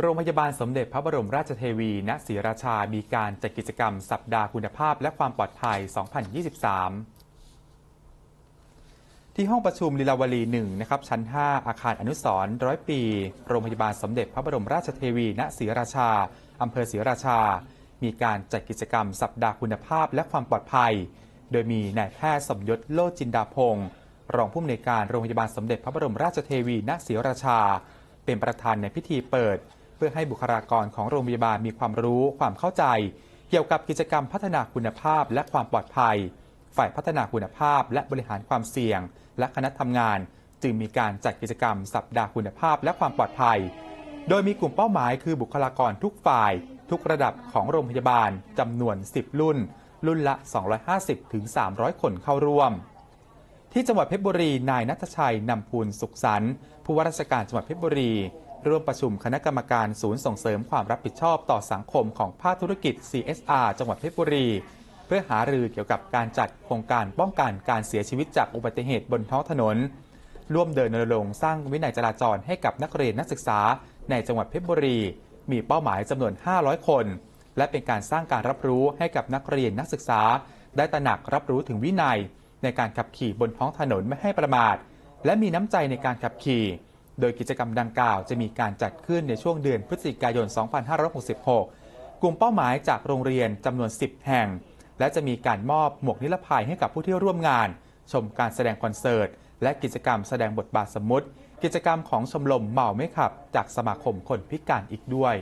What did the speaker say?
โรงพยาบาลสมเด็จพระบรมราชเทวี ณศรีราชา มีการจัดกิจกรรมสัปดาห์คุณภาพและความปลอดภัย 2023 ที่ห้องประชุมลีลาวลี1นะครับ ชั้น 5 อาคารอนุสร์ร้อยปี โรงพยาบาลสมเด็จพระบรมราชเทวี ณศรีราชา อำเภอศรีราชา มีการจัดกิจกรรมสัปดาห์คุณภาพและความปลอดภัย โดยมีนายแพทย์สมยศโลจินดาพงศ์ รองผู้อำนวยการโรงพยาบาลสมเด็จพระบรมราชเทวี ณศรีราชา เป็นประธานในพิธีเปิด พื่อให้บุคลากรของโรงพยาบาลมีความรู้ความเข้าใจ เกี่ยวกับกิจกรรมพัฒนาคุณภาพและความปลอดภัย ฝ่ายพัฒนาคุณภาพ และบริหารความเสี่ยง และคณะทำงาน จึงมีการจัดกิจกรรมสัปดาห์คุณภาพและความปลอดภัย โดยมีกลุ่มเป้าหมายคือบุคลากรทุกฝ่าย ทุกระดับของโรงพยาบาลจำนวน 10 รุ่น รุ่นละ 250ถึง300 คนเข้าร่วมที่จังหวัดเพชรบุรี นายนัทชัยนำพูลสุขสันต์ผู้ว่าราชการจังหวัดเพชรบุรี ร่วมประชุมคณะกรรมการศูนย์ส่งเสริมความรับผิดชอบต่อสังคมของภาคธุรกิจ CSR จังหวัดเพชรบุรี เพื่อหารือเกี่ยวกับการจัดโครงการป้องกันการเสียชีวิตจากอุบัติเหตุบนท้องถนน ร่วมเดินรณรงค์สร้างวินัยจราจรให้กับนักเรียนนักศึกษา ในจังหวัดเพชรบุรี มีเป้าหมายจำนวน 500 คน และเป็นการสร้างการรับรู้ให้กับนักเรียนนักศึกษา ได้ตระหนักรับรู้ถึงวินัย ในการขับขี่บนท้องถนนไม่ให้ประมาท และมีน้ำใจในการขับขี่ โดยกิจกรรมดังกล่าวจะมีการจัดขึ้นในช่วงเดือนพฤศจิกายน 2566 กลุ่มเป้าหมายจากโรงเรียนจำนวน 10 แห่ง และจะมีการมอบหมวกนิรภัยให้กับผู้ที่ร่วมงาน ชมการแสดงคอนเสิร์ต และกิจกรรมแสดงบทบาทสมมติ กิจกรรมของชมรมเมาไม่ขับ จากสมาคมคนพิการอีกด้วย